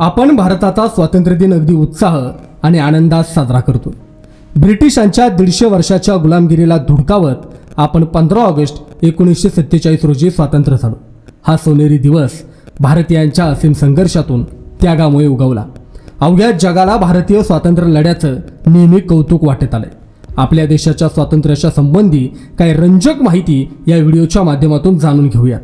आपण भारताचा स्वातंत्र्य दिन अगदी उत्साह आणि आनंदात साजरा करतो. ब्रिटिशांच्या दीडशे वर्षाच्या गुलामगिरीला धुडकावत आपण पंधरा ऑगस्ट एकोणीसशे सत्तेचाळीस रोजी स्वातंत्र्य झालो. हा सोनेरी दिवस भारतीयांच्या असीम संघर्षातून त्यागामुळे उगवला. अवघ्या जगाला भारतीय स्वातंत्र्य लढ्याचं नेहमी कौतुक वाटत आलंय. आपल्या देशाच्या स्वातंत्र्याच्या संबंधी काही रंजक माहिती या व्हिडिओच्या माध्यमातून जाणून घेऊयात.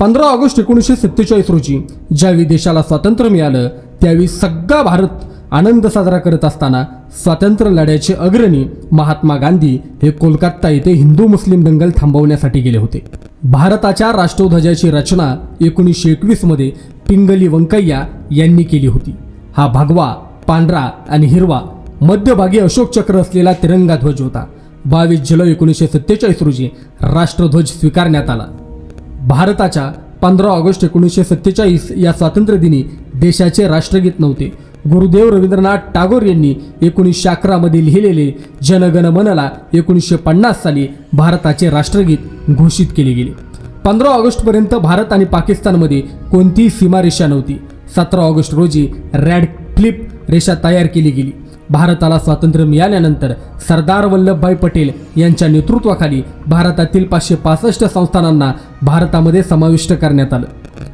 पंधरा ऑगस्ट एकोणीसशे सत्तेचाळीस रोजी ज्यावेळी देशाला स्वातंत्र्य मिळालं त्यावेळी सगळा भारत आनंद साजरा करत असताना स्वातंत्र्य लढ्याचे अग्रणी महात्मा गांधी हे कोलकाता येथे हिंदू मुस्लिम दंगल थांबवण्यासाठी गेले होते. भारताच्या राष्ट्रध्वजाची रचना एकोणीसशे एकवीसमध्ये पिंगली वंकय्या यांनी केली होती. हा भगवा पांढरा आणि हिरवा मध्यभागी अशोक चक्र असलेला तिरंगा ध्वज होता. बावीस जुलै एकोणीसशे सत्तेचाळीस रोजी राष्ट्रध्वज स्वीकारण्यात आला. भारताच्या पंधरा ऑगस्ट एकोणीसशे सत्तेचाळीस या स्वातंत्र्यदिनी देशाचे राष्ट्रगीत नव्हते. गुरुदेव रवींद्रनाथ टागोर यांनी एकोणीसशे अकरामध्ये लिहिलेले जनगण मनला एकोणीसशे पन्नास साली भारताचे राष्ट्रगीत घोषित केले गेले. पंधरा ऑगस्टपर्यंत भारत आणि पाकिस्तानमध्ये कोणतीही सीमारेषा नव्हती. सतरा ऑगस्ट रोजी रॅड फ्लिप रेषा तयार केली गेली. भारताला स्वातंत्र्य मिळाल्यानंतर सरदार वल्लभभाई पटेल यांच्या नेतृत्वाखाली भारतातील पाचशे पासष्ट संस्थानांना भारतामध्ये समाविष्ट करण्यात आलं.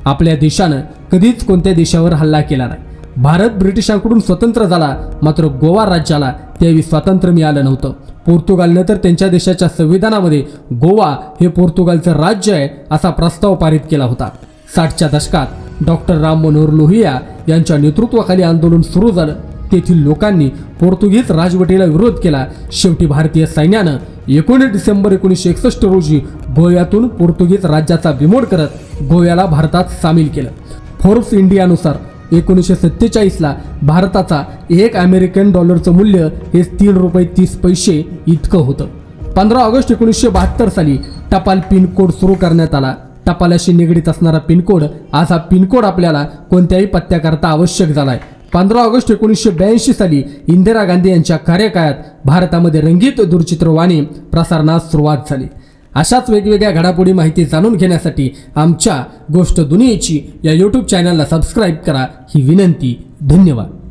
आपल्या देशानं कधीच कोणत्या देशावर हल्ला केला नाही. भारत ब्रिटिशांकडून स्वतंत्र झाला मात्र गोवा राज्याला त्यावेळी स्वातंत्र्य मिळालं नव्हतं. पोर्तुगालनं तर त्यांच्या देशाच्या संविधानामध्ये गोवा हे पोर्तुगालचं राज्य आहे असा प्रस्ताव पारित केला होता. साठच्या दशकात डॉक्टर राम मनोहर लोहिया यांच्या नेतृत्वाखाली आंदोलन सुरू झालं. तेथील लोकांनी पोर्तुगीज राजवटीला विरोध केला. शेवटी भारतीय सैन्यानं एकोणीस डिसेंबर एकोणीसशे एकसष्ट रोजी गोव्यातून पोर्तुगीज राज्याचा बिमोड करत गोव्याला भारतात सामील केलं. फोर्ब्स इंडियानुसार एकोणीसशे सत्तेचाळीसला भारताचा एक अमेरिकन डॉलरचं मूल्य हे तीन रुपये तीस पैसे इतकं होतं. पंधरा ऑगस्ट एकोणीसशे बहात्तर साली टपाल पिनकोड सुरू करण्यात आला. टपालाशी निगडीत असणारा पिनकोड आज हा पिनकोड आपल्याला कोणत्याही पत्त्याकरता आवश्यक झाला आहे पंधरा ऑगस्ट एकोणीसशे ब्याऐंशी साली इंदिरा गांधी यांच्या कार्यकाळात भारतामध्ये रंगीत दूरचित्रवाणी प्रसारणास सुरुवात झाली. अशाच वेगवेगळ्या घडामोडी माहिती जाणून घेण्यासाठी आमच्या गोष्ट दुनियेची या यूट्यूब चॅनलला सबस्क्राईब करा. ही विनंती. धन्यवाद.